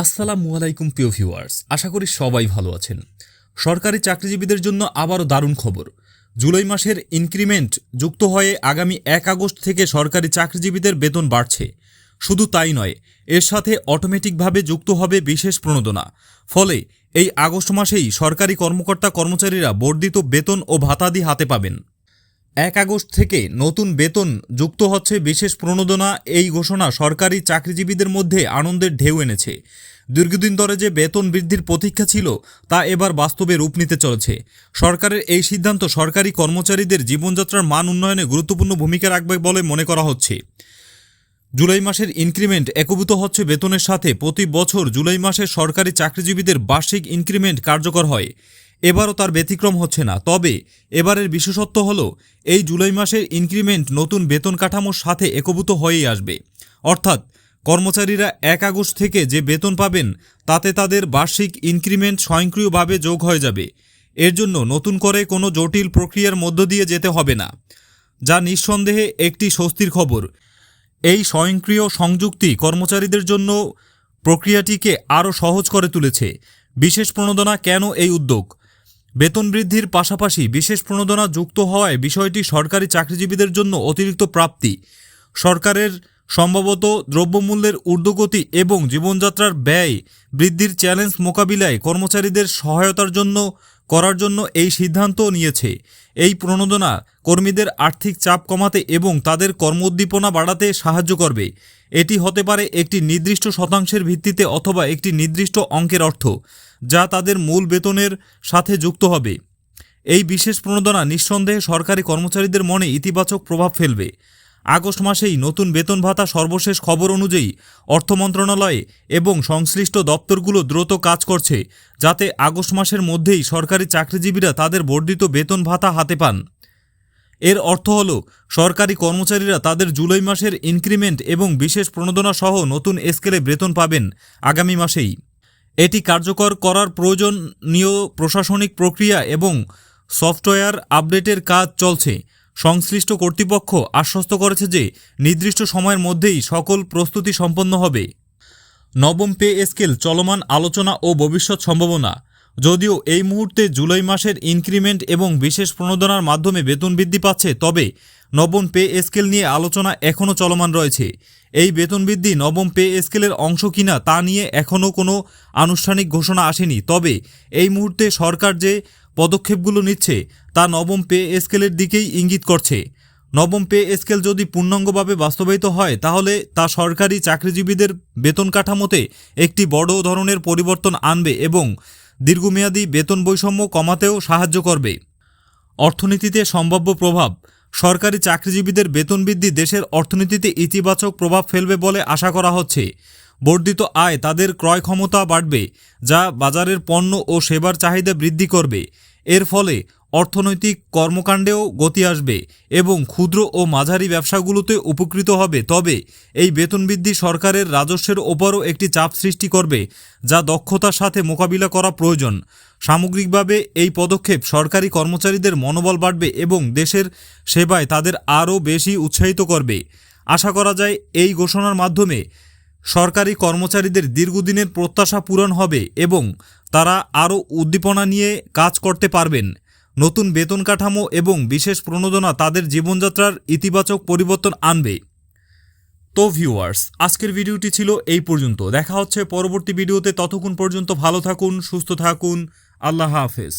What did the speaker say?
আসসালামু আলাইকুম, প্রিয় ভিউয়ার্স। আশা করি সবাই ভালো আছেন। সরকারি চাকরিজীবীদের জন্য আবারও দারুণ খবর। জুলাই মাসের ইনক্রিমেন্ট যুক্ত হয়ে আগামী এক আগস্ট থেকে সরকারি চাকরিজীবীদের বেতন বাড়ছে। শুধু তাই নয়, এর সাথে অটোমেটিকভাবে যুক্ত হবে বিশেষ প্রণোদনা। ফলে এই আগস্ট মাসেই সরকারি কর্মকর্তা কর্মচারীরা বর্ধিত বেতন ও ভাতাদি হাতে পাবেন। এক আগস্ট থেকে নতুন বেতন যুক্ত হচ্ছে বিশেষ প্রণোদনা, এই ঘোষণা সরকারি চাকরিজীবীদের মধ্যে আনন্দের ঢেউ এনেছে। দীর্ঘদিন ধরে যে বেতন বৃদ্ধির প্রতীক্ষা ছিল, তা এবার বাস্তবে রূপ নিতে চলেছে। সরকারের এই সিদ্ধান্ত সরকারি কর্মচারীদের জীবনযাত্রার মান উন্নয়নে গুরুত্বপূর্ণ ভূমিকা রাখবে বলে মনে করা হচ্ছে। জুলাই মাসের ইনক্রিমেন্ট একভূত হচ্ছে বেতনের সাথে প্রতি বছর জুলাই মাসে সরকারি চাকরিজীবীদের বার্ষিক ইনক্রিমেন্ট কার্যকর হয়। এবারও তার ব্যতিক্রম হচ্ছে না। তবে এবারের বিশেষত্ব হল, এই জুলাই মাসের ইনক্রিমেন্ট নতুন বেতন কাঠামোর সাথে একভূত হয়েই আসবে। অর্থাৎ, কর্মচারীরা এক আগস্ট থেকে যে বেতন পাবেন, তাতে তাদের বার্ষিক ইনক্রিমেন্ট স্বয়ংক্রিয়ভাবে যোগ হয়ে যাবে। এর জন্য নতুন করে কোনো জটিল প্রক্রিয়ার মধ্য দিয়ে যেতে হবে না, যা নিঃসন্দেহে একটি স্বস্তির খবর। এই স্বয়ংক্রিয় সংযুক্তি কর্মচারীদের জন্য প্রক্রিয়াটিকে আরও সহজ করে তুলেছে। বিশেষ প্রণোদনা কেন এই উদ্যোগ? বেতন বৃদ্ধির পাশাপাশি বিশেষ প্রণোদনা যুক্ত হওয়ায় বিষয়টি সরকারি চাকরিজীবীদের জন্য অতিরিক্ত প্রাপ্তি। সরকারের সম্ভবত দ্রব্যমূল্যের ঊর্ধ্বগতি এবং জীবনযাত্রার ব্যয় বৃদ্ধির চ্যালেঞ্জ মোকাবিলায় কর্মচারীদের সহায়তার জন্য করার জন্য এই সিদ্ধান্ত নিয়েছে। এই প্রণোদনা কর্মীদের আর্থিক চাপ কমাতে এবং তাদের কর্মোদ্দীপনা বাড়াতে সাহায্য করবে। এটি হতে পারে একটি নির্দিষ্ট শতাংশের ভিত্তিতে অথবা একটি নির্দিষ্ট অঙ্কের অর্থ। যা তাদের মূল বেতনের সাথে যুক্ত হবে। এই বিশেষ প্রণোদনা নিঃসন্দেহে সরকারি কর্মচারীদের মনে ইতিবাচক প্রভাব ফেলবে। আগস্ট মাসেই নতুন বেতন ভাতা সর্বশেষ খবর অনুযায়ী অর্থ মন্ত্রণালয়ে এবং সংশ্লিষ্ট দপ্তরগুলো দ্রুত কাজ করছে, যাতে আগস্ট মাসের মধ্যেই সরকারি চাকরিজীবীরা তাদের বর্ধিত বেতন ভাতা হাতে পান। এর অর্থ হল, সরকারি কর্মচারীরা তাদের জুলাই মাসের ইনক্রিমেন্ট এবং বিশেষ প্রণোদনা সহ নতুন স্কেলে বেতন পাবেন আগামী মাসেই। এটি কার্যকর করার প্রয়োজনীয় প্রশাসনিক প্রক্রিয়া এবং সফটওয়্যার আপডেটের কাজ চলছে। সংশ্লিষ্ট কর্তৃপক্ষ আশ্বস্ত করেছে যে নির্দিষ্ট সময়ের মধ্যেই সকল প্রস্তুতি সম্পন্ন হবে। নবম পে স্কেল চলমান আলোচনা ও ভবিষ্যৎ সম্ভাবনা। যদিও এই মুহূর্তে জুলাই মাসের ইনক্রিমেন্ট এবং বিশেষ প্রণোদনার মাধ্যমে বেতন বৃদ্ধি পাচ্ছে, তবে নবম পে স্কেল নিয়ে আলোচনা এখনও চলমান রয়েছে। এই বেতন বৃদ্ধি নবম পে স্কেলের অংশ কিনা তা নিয়ে এখনও কোনো আনুষ্ঠানিক ঘোষণা আসেনি। তবে এই মুহূর্তে সরকার যে পদক্ষেপগুলো নিচ্ছে, তা নবম পে স্কেলের দিকেই ইঙ্গিত করছে। নবম পে স্কেল যদি পূর্ণাঙ্গভাবে বাস্তবায়িত হয়, তাহলে তা সরকারি চাকরিজীবীদের বেতন কাঠামোতে একটি বড় ধরনের পরিবর্তন আনবে এবং দীর্ঘমেয়াদী বেতন বৈষম্য কমাতেও সাহায্য করবে। অর্থনীতিতে সম্ভাব্য প্রভাব, সরকারি চাকরিজীবীদের বেতন বৃদ্ধি দেশের অর্থনীতিতে ইতিবাচক প্রভাব ফেলবে বলে আশা করা হচ্ছে। বর্ধিত আয় তাদের ক্রয় ক্ষমতা বাড়বে, যা বাজারের পণ্য ও সেবার চাহিদা বৃদ্ধি করবে। এর ফলে অর্থনৈতিক কর্মকাণ্ডেও গতি আসবে এবং ক্ষুদ্র ও মাঝারি ব্যবসাগুলোতে উপকৃত হবে। তবে এই বেতন বৃদ্ধি সরকারের রাজস্বের ওপরও একটি চাপ সৃষ্টি করবে, যা দক্ষতার সাথে মোকাবিলা করা প্রয়োজন। সামগ্রিকভাবে এই পদক্ষেপ সরকারি কর্মচারীদের মনোবল বাড়বে এবং দেশের সেবায় তাদের আরও বেশি উৎসাহিত করবে। আশা করা যায় এই ঘোষণার মাধ্যমে সরকারি কর্মচারীদের দীর্ঘদিনের প্রত্যাশা পূরণ হবে এবং তারা আরও উদ্দীপনা নিয়ে কাজ করতে পারবেন। নতুন বেতন কাঠামো এবং বিশেষ প্রণোদনা তাদের জীবনযাত্রার ইতিবাচক পরিবর্তন আনবে। তো ভিউয়ার্স আজকের ভিডিওটি ছিল এই পর্যন্ত। দেখা হচ্ছে পরবর্তী ভিডিওতে। ততক্ষণ পর্যন্ত ভালো থাকুন, সুস্থ থাকুন। আল্লাহ হাফেজ।